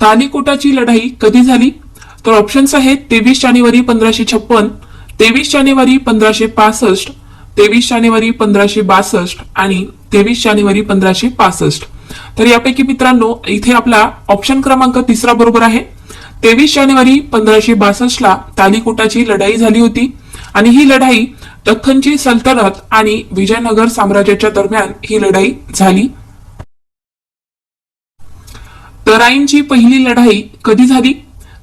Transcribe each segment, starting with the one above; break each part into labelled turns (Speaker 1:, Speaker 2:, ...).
Speaker 1: तालिकोटाची लढाई कधी झाली? तर ऑप्शन्स आहेत तेवीस जानेवारी पंधराशे छप्पन तेवीस जानेवारी पंधराशे पासष्ट तेवीस जानेवारी पंधराशे बासष्ट आणि तेवीस जानेवारी पंधराशे पासष्ट. तर यापैकी मित्रांनो इथे आपला ऑप्शन क्रमांक तिसरा बरोबर आहे. तेवीस जानेवारी पंधराशे बासष्ट ला तालिकोटाची लढाई झाली होती आणि ही लढाई दख्खनची सल्तनत आणि विजयनगर साम्राज्याच्या दरम्यान ही लढाई झाली. तराईंची पहिली लढाई कधी झाली?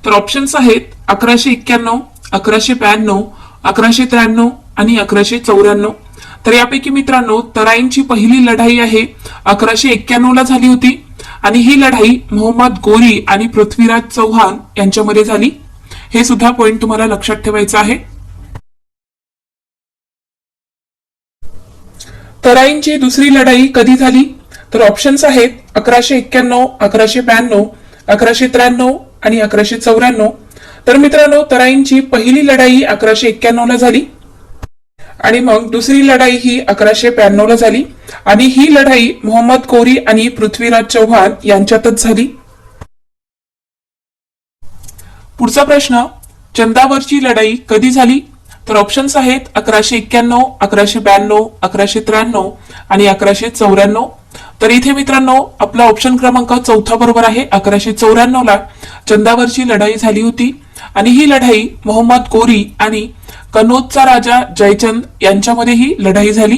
Speaker 1: तर ऑप्शन्स आहेत अकराशे एक्क्याण्णव अकराशे ब्याण्णव अकराशे त्र्याण्णव आणि अकराशे चौऱ्याण्णव. तर यापैकी मित्रांनो तराईंची पहिली लढाई आहे अकराशे एक्क्याण्णव ला झाली होती. आणि ही लढाई मोहम्मद गोरी आणि पृथ्वीराज चौहान यांच्यामध्ये झाली. हे सुद्धा पॉइंट तुम्हाला लक्षात ठेवायचं आहे. तराईंची दुसरी लढाई कधी झाली? तर ऑप्शन्स आहेत अकराशे एक्क्याण्णव अकराशे ब्याण्णव अकराशे त्र्याण्णव आणि अकराशे चौऱ्याण्णव. तर मित्रांनो तराईंची पहिली लढाई अकराशे एक्क्याण्णव ला झाली. आणि मग दुसरी लढाई ही अकराशे ब्याण्णव ला झाली. आणि ही लढाई मोहम्मद कोरी आणि पृथ्वीराज चौहान यांच्यातच झाली. पुढचा प्रश्न चंदावरची लढाई कधी झाली? तर ऑप्शन्स आहेत अकराशे एक्क्याण्णव अकराशे ब्याण्णव अकराशे त्र्याण्णव आणि अकराशे चौऱ्याण्णव. तर इथे मित्रांनो आपला ऑप्शन क्रमांक चौथा बरोबर आहे अकराशे चौऱ्याण्णव ला चंदावरची लढाई झाली होती. आणि ही लढाई मोहम्मद कोरी आणि कनोजचा राजा जयचंद यांच्यामध्ये ही लढाई झाली.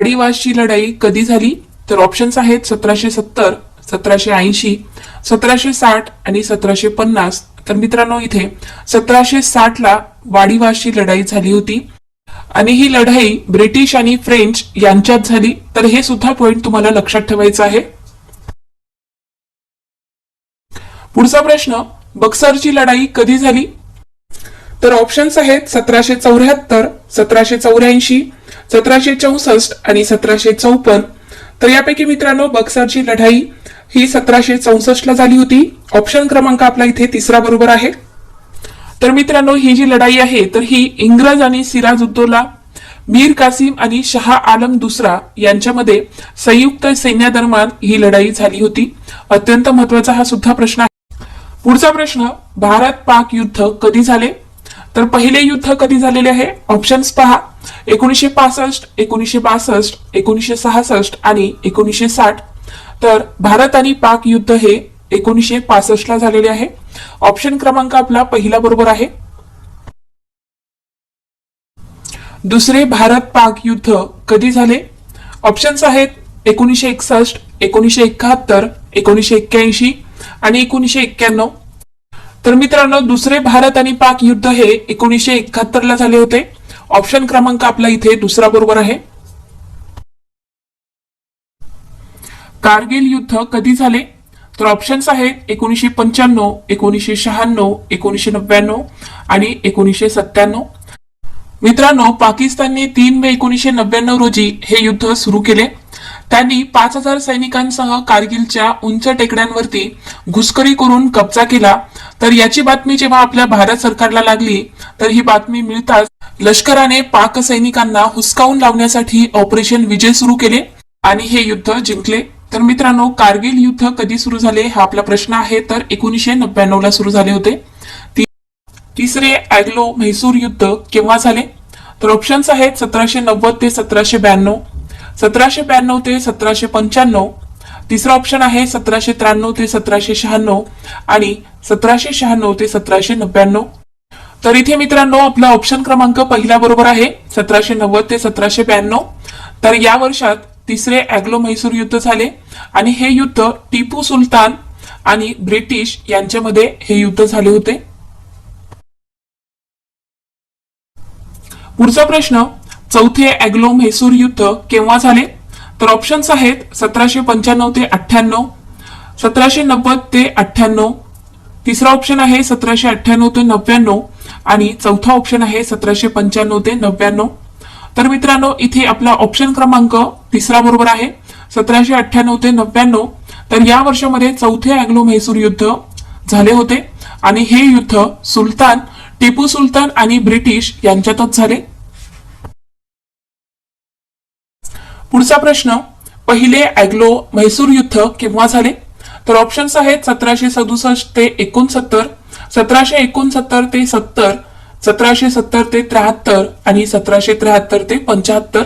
Speaker 1: अडिवासची लढाई कधी झाली? तर ऑप्शन्स आहेत सतराशे सत्तर सतराशे ऐंशी सतराशे साठ आणि सतराशे पन्नास. तर मित्रांनो इथे सतराशे साठ ला वाडीवासची लढाई झाली होती. आणि ही लढाई ब्रिटिश आणि फ्रेंच यांच्यात झाली तर हे सुद्धा पॉइंट तुम्हाला लक्षात ठेवायचं आहे. पुढचा प्रश्न बक्सरची लढाई कधी झाली? तर ऑप्शन्स आहेत सतराशे चौऱ्याहत्तर सतराशे चौऱ्याऐंशी सतराशे चौसष्ट आणि सतराशे चौपन्न तर यापैकी मित्रांनो बक्सरची लढाई ही सतराशे चौसष्ट ला झाली होती. ऑप्शन क्रमांक आपला इथे तिसरा बरोबर आहे. तर मित्रांनो ही जी लढाई आहे तर ही इंग्रज आणि सिराज उद्दोला मीर कासिम आणि शहा आलम दुसरा यांच्यामध्ये संयुक्त सैन्यादरम्यान ही लढाई झाली होती. अत्यंत महत्त्वाचा हा सुद्धा प्रश्न आहे. पुढचा प्रश्न भारत पाक युद्ध कधी झाले? तर पहिले युद्ध कधी झालेले आहे? ऑप्शन्स पहा. एकोणीसशे पासष्ट एकोणीसशे बासष्ट एकोणीसशे सहासष्ट आणि एकोणीसशे साठ. तर भारत आणि पाक युद्ध हे एकोणीसशे पासष्ट ला झालेले आहे. ऑप्शन क्रमांक आपला पहिला बरोबर आहे. दुसरे भारत पाक युद्ध कधी झाले? ऑप्शन्स आहेत एकोणीसशे एकसष्ट एकोणीसशे एकाहत्तर एकोणीसशे एक्क्याऐंशी आणि एकोणीसशे एक्क्याण्णव. तर मित्रांनो दुसरे भारत आणि पाक युद्ध हे एकोणीसशे एकाहत्तर ला झाले होते. ऑप्शन क्रमांक आपला इथे दुसरा बरोबर आहे. कारगिल युद्ध कधी झाले? तर ऑप्शन्स आहेत एकोणीसशे पंच्याण्णव एकोणीसशे शहाण्णव एकोणीसशे नव्याण्णव आणि एकोणीसशे सत्त्याण्णव. मित्रांनो पाकिस्तानने तीन मे एकोणीसशे नव्याण्णव रोजी हे युद्ध सुरू केले. त्यांनी पाच हजार सैनिकांसह कारगिलच्या उंच टेकड्यांवरती घुसखरी करून कब्जा केला. तर याची बातमी जेव्हा आपल्या भारत सरकारला लागली तर ही बातमी मिळताच लष्कराने पाक सैनिकांना हुसकावून लावण्यासाठी ऑपरेशन विजय सुरू केले आणि हे युद्ध जिंकले. तर मित्रांनो कारगिल युद्ध कधी सुरू झाले हा आपला प्रश्न आहे. तर एकोणीसशे नव्याण्णव ला सुरू झाले होते. तिसरे अॅग्लो म्हैसूर युद्ध केव्हा झाले? तर ऑप्शन्स आहेत सतराशे नव्वद ते सतराशे ब्याण्णव सतराशे ब्याण्णव ते सतराशे पंच्याण्णव तिसरा ऑप्शन आहे सतराशे त्र्याण्णव ते सतराशे शहाण्णव आणि सतराशे शहाण्णव ते सतराशे नव्याण्णव. तर इथे मित्रांनो आपला ऑप्शन क्रमांक पहिला बरोबर आहे सतराशे नव्वद ते सतराशे ब्याण्णव. तर या वर्षात तिसरे अॅग्लो म्हैसूर युद्ध झाले. आणि हे युद्ध टिपू सुलतान आणि ब्रिटिश यांच्यामध्ये हे युद्ध झाले होते. पुढचा प्रश्न चौथे अँग्लो म्हैसूर युद्ध केव्हा झाले? तर ऑप्शन्स आहेत सतराशे पंच्याण्णव ते अठ्ठ्याण्णव सतराशे नव्वद ते अठ्ठ्याण्णव. तिसरा ऑप्शन आहे सतराशे अठ्ठ्याण्णव ते नव्याण्णव आणि चौथा ऑप्शन आहे सतराशे पंच्याण्णव ते नव्याण्णव तर मित्रांनो इथे आपला ऑप्शन क्रमांक तिसरा बरोबर आहे. सतराशे अठ्ठ्याण्णव ते नव्याण्णव. तर या वर्षामध्ये चौथे अँग्लो म्हैसूर युद्ध झाले होते. आणि हे युद्ध सुलतान टिपू सुलतान आणि ब्रिटिश यांच्यातच झाले. पुढचा प्रश्न पहिले अँग्लो म्हैसूर युद्ध केव्हा झाले? तर ऑप्शन्स आहेत सतराशे सदुसष्ट ते एकोणसत्तर सतराशे एकोणसत्तर ते सत्तर सतराशे सत्तर ते त्र्याहत्तर आणि सतराशे त्र्याहत्तर ते पंच्याहत्तर.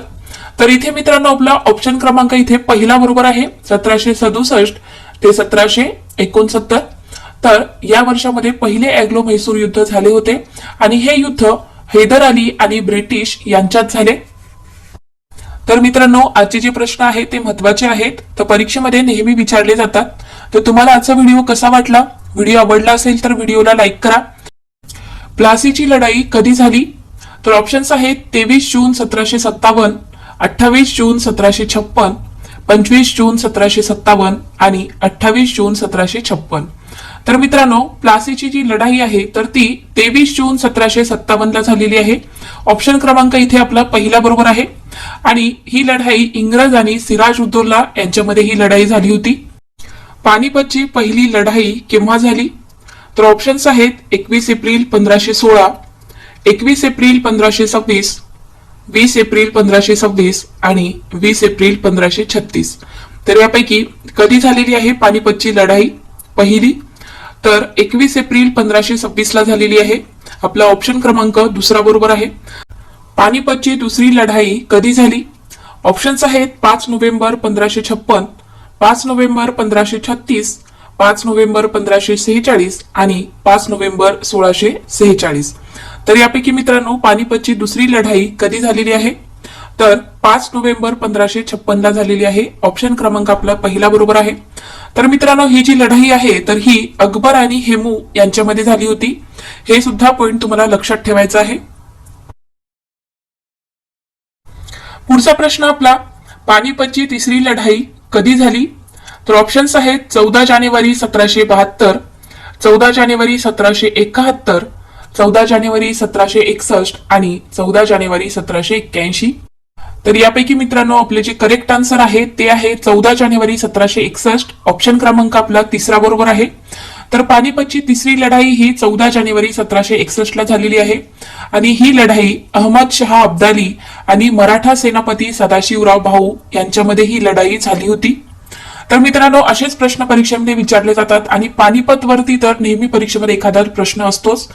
Speaker 1: तर इथे मित्रांनो आपला ऑप्शन क्रमांक इथे पहिला बरोबर आहे. सतराशे सदुसष्ट ते सतराशे एकोणसत्तर. तर या वर्षामध्ये पहिले अँग्लो म्हैसूर युद्ध झाले होते आणि हे युद्ध हैदर अली आणि ब्रिटिश यांच्यात झाले. तर मित्रांनो आजचे जे प्रश्न आहेत ते महत्त्वाचे आहेत. तर परीक्षेमध्ये नेहमी विचारले जातात. तर तुम्हाला आजचा व्हिडिओ कसा वाटला? व्हिडिओ आवडला असेल तर व्हिडिओला लाईक करा. प्लासीची लढाई कधी झाली? तर ऑप्शन्स आहेत तेवीस जून सतराशे सत्तावन्न अठ्ठावीस जून सतराशे छप्पन पंचवीस जून सतराशे सत्तावन्न आणि अठ्ठावीस जून सतराशे छप्पन. तर मित्रांनो प्लासीची जी लढाई आहे तर ती तेवीस जून सतराशे सत्तावन्नला झालेली आहे. ऑप्शन क्रमांक इथे आपला पहिला बरोबर आहे. आणि ही लढाई इंग्रज आणि सिराज उद्दौला यांच्यामध्ये ही लढाई झाली होती. पानिपतची पहिली लढाई केव्हा झाली? तर ऑप्शन्स आहेत एकवीस एप्रिल पंधराशे सोळा एकवीस एप्रिल पंधराशे सव्वीस वीस एप्रिल पंधराशे सव्वीस आणि वीस एप्रिल पंधराशे छत्तीस. तर यापैकी कधी झालेली आहे पानिपतची लढाई? पहिली. तर एकवीस एप्रिल पंधराशे सव्वीस ला झालेली आहे. आपला ऑप्शन क्रमांक दुसरा बरोबर आहे. पानिपतची दुसरी लढाई कधी झाली? ऑप्शन्स आहेत पाच नोव्हेंबर पंधराशे छप्पन पाच नोव्हेंबर पंधराशे छत्तीस पाच नोव्हेंबर पंधराशे सेहेचाळीस आणि पाच नोव्हेंबर सोळाशे सेहेचाळीस. तर यापैकी मित्रांनो पानिपतची दुसरी लढाई कधी झालेली आहे? तर पाच नोव्हेंबर पंधराशे छप्पन ला झालेली आहे. ऑप्शन क्रमांक आपला पहिला बरोबर आहे. तर मित्रांनो ही जी लढाई आहे तर ही अकबर आणि हेमू यांच्यामध्ये झाली होती. हे सुद्धा पॉइंट तुम्हाला लक्षात ठेवायचं आहे. पुढचा प्रश्न आपला पानिपतची तिसरी लढाई कधी झाली? तर ऑप्शन्स आहेत चौदा जानेवारी सतराशे बहात्तर चौदा जानेवारी सतराशे एकाहत्तर चौदा जानेवारी सतराशे एकसष्ट आणि चौदा जानेवारी सतराशे एक्क्याऐंशी. तर यापैकी मित्रांनो आपले जे करेक्ट आन्सर आहे ते आहे चौदा जानेवारी सतराशे एकसष्ट. ऑप्शन क्रमांक आपला तिसरा बरोबर आहे. तर पानिपतची तिसरी लढाई ही चौदा जानेवारी सतराशे एकसष्ट ला झालेली आहे. आणि ही लढाई अहमद शहा अब्दाली आणि मराठा सेनापती सदाशिवराव भाऊ यांच्यामध्ये ही लढाई झाली होती. तर मित्रांनो असेच प्रश्न परीक्षेमध्ये विचारले जातात आणि पानिपत वरती तर नेहमी परीक्षेमध्ये एखादा प्रश्न असतोच.